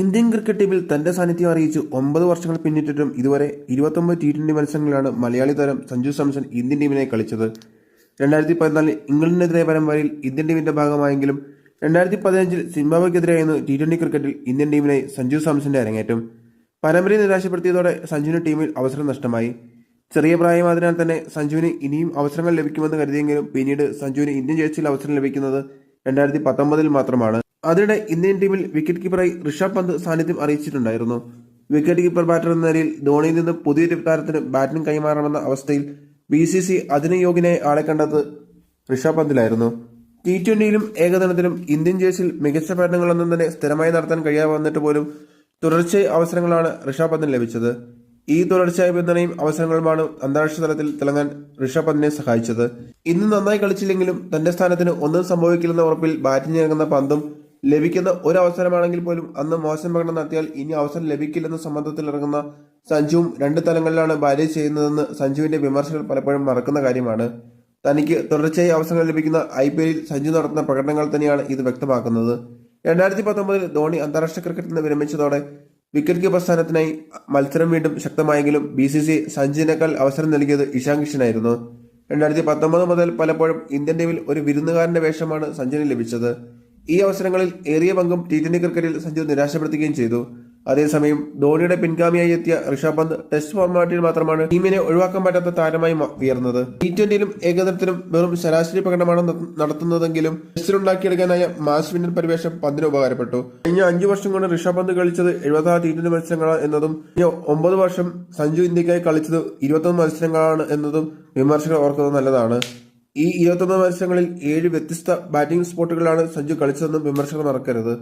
Indian cricket ടീമിൽ തന്റെ സാന്നിധ്യം അറിയിച്ച് ഒമ്പത് വർഷങ്ങൾ പിന്നിട്ടിട്ടും ഇതുവരെ ഇരുപത്തൊമ്പത് ടി ട്വന്റി മത്സരങ്ങളിലാണ് മലയാളി താരം സഞ്ജു സാംസൺ ഇന്ത്യൻ ടീമിനെ കളിച്ചത്. രണ്ടായിരത്തി പതിനാലിൽ ഇംഗ്ലണ്ടിനെതിരെ പരമ്പരയിൽ ഇന്ത്യൻ ടീമിന്റെ ഭാഗമായെങ്കിലും രണ്ടായിരത്തി പതിനഞ്ചിൽ സിംബാബ്വെക്കെതിരെയായിരുന്നു ടി ട്വന്റി ക്രിക്കറ്റിൽ ഇന്ത്യൻ ടീമിനെ സഞ്ജു സാംസന്റെ അരങ്ങേറ്റം. പരമ്പരയെ നിരാശപ്പെടുത്തിയതോടെ സഞ്ജുവിന് ടീമിൽ അവസരം നഷ്ടമായി. ചെറിയ പ്രായമായതിനാൽ തന്നെ സഞ്ജുവിന് ഇനിയും അവസരങ്ങൾ ലഭിക്കുമെന്ന് കരുതിയെങ്കിലും പിന്നീട് സഞ്ജുവിന് ഇന്ത്യൻ ജേഴ്സിയിൽ അവസരം ലഭിക്കുന്നത് രണ്ടായിരത്തി പത്തൊമ്പതിൽ മാത്രമാണ്. അതിനിടെ ഇന്ത്യൻ ടീമിൽ വിക്കറ്റ് കീപ്പറായി ഋഷഭ് പന്ത് സാന്നിധ്യം അറിയിച്ചിട്ടുണ്ടായിരുന്നു. വിക്കറ്റ് കീപ്പർ ബാറ്റർ എന്ന നിലയിൽ ധോണിയിൽ നിന്ന് പുതിയൊരു താരത്തിന് ബാറ്റിംഗ് കൈമാറണമെന്ന അവസ്ഥയിൽ ബി സി സി അതിന് യോഗ്യനായി ആളെ കണ്ടത് ഋഷഭ് പന്തിലായിരുന്നു. ടി ട്വന്റിയിലും ഏകദിനത്തിലും ഇന്ത്യൻ ജേഴ്സിൽ മികച്ച പ്രകടനങ്ങളൊന്നും തന്നെ സ്ഥിരമായി നടത്താൻ കഴിയാതെ വന്നിട്ട് പോലും തുടർച്ചയായ അവസരങ്ങളാണ് ഋഷഭ് പന്തിന് ലഭിച്ചത്. ഈ തുടർച്ചയായ പിന്തുണയും അവസരങ്ങളുമാണ് അന്താരാഷ്ട്ര തലത്തിൽ തിളങ്ങാൻ ഋഷഭ് പന്തിനെ സഹായിച്ചത്. ഇന്ന് നന്നായി കളിച്ചില്ലെങ്കിലും തന്റെ സ്ഥാനത്തിന് ഒന്നും സംഭവിക്കില്ലെന്ന ഉറപ്പിൽ ബാറ്റിംഗ് ഇറങ്ങുന്ന പന്തും ലഭിക്കുന്ന ഒരു അവസരമാണെങ്കിൽ പോലും അന്ന് മോശം പ്രകടനം നടത്തിയാൽ ഇനി അവസരം ലഭിക്കില്ലെന്ന സമ്മർദ്ദത്തിൽ ഇറങ്ങുന്ന സഞ്ജുവും രണ്ട് തലങ്ങളിലാണ് ബാറ്റ് ചെയ്യുന്നതെന്ന് സഞ്ജുവിന്റെ വിമർശകർ പലപ്പോഴും മറക്കുന്ന കാര്യമാണ്. തനിക്ക് തുടർച്ചയായി അവസരങ്ങൾ ലഭിക്കുന്ന ഐ പി എല്ലിൽ സഞ്ജു നടത്തുന്ന പ്രകടനങ്ങൾ തന്നെയാണ് ഇത് വ്യക്തമാക്കുന്നത്. രണ്ടായിരത്തി പത്തൊമ്പതിൽ ധോണി അന്താരാഷ്ട്ര ക്രിക്കറ്റിൽ നിന്ന് വിരമിച്ചതോടെ വിക്കറ്റ് കീപ്പർ സ്ഥാനത്തിനായി മത്സരം വീണ്ടും ശക്തമായെങ്കിലും ബി സി സി സഞ്ജുവിനേക്കാൾ അവസരം നൽകിയത് ഇഷാൻ കിഷനായിരുന്നു. രണ്ടായിരത്തി പത്തൊമ്പത് മുതൽ പലപ്പോഴും ഇന്ത്യൻ ടീമിൽ ഒരു വിരുന്നുകാരന്റെ വേഷമാണ് സഞ്ജുവിന് ലഭിച്ചത്. ഈ അവസരങ്ങളിൽ ഏറിയ പങ്കും ടി ട്വന്റി ക്രിക്കറ്റിൽ സഞ്ജു നിരാശപ്പെടുത്തുകയും ചെയ്തു. അതേസമയം ധോണിയുടെ പിൻഗാമിയായി എത്തിയ ഋഷഭ് പന്ത് ടെസ്റ്റ് ഫോർമാറ്റിൽ മാത്രമാണ് ടീമിനെ ഒഴിവാക്കാൻ പറ്റാത്ത താരമായി ഉയർന്നത്. ടി ട്വന്റിയിലും ഏകദിനത്തിലും വെറും ശരാശരി പ്രകടനമാണ് നടത്തുന്നതെങ്കിലും ടെസ്റ്റിലുണ്ടാക്കിയെടുക്കാനായ മാസ് വിന്നർ പരിവേഷം പന്തിന് ഉപകാരപ്പെട്ടു. കഴിഞ്ഞ അഞ്ചു വർഷം കൊണ്ട് ഋഷഭ് പന്ത് കളിച്ചത് എഴുപത്തി ടി ട്വന്റി മത്സരങ്ങളാണ് എന്നതും കഴിഞ്ഞ ഒമ്പത് വർഷം സഞ്ജു ഇന്ത്യക്കായി കളിച്ചത് ഇരുപത്തൊന്ന് മത്സരങ്ങളാണ് എന്നതും വിമർശകർ ഓർക്കുന്നത് നല്ലതാണ്. ഈ ഇരുപത്തൊന്ന് മത്സരങ്ങളിൽ ഏഴ് വ്യത്യസ്ത ബാറ്റിംഗ് സ്പോട്ടുകളിലാണ് സഞ്ജു കളിച്ചതെന്നും വിമർശകർ മറക്കരുത്.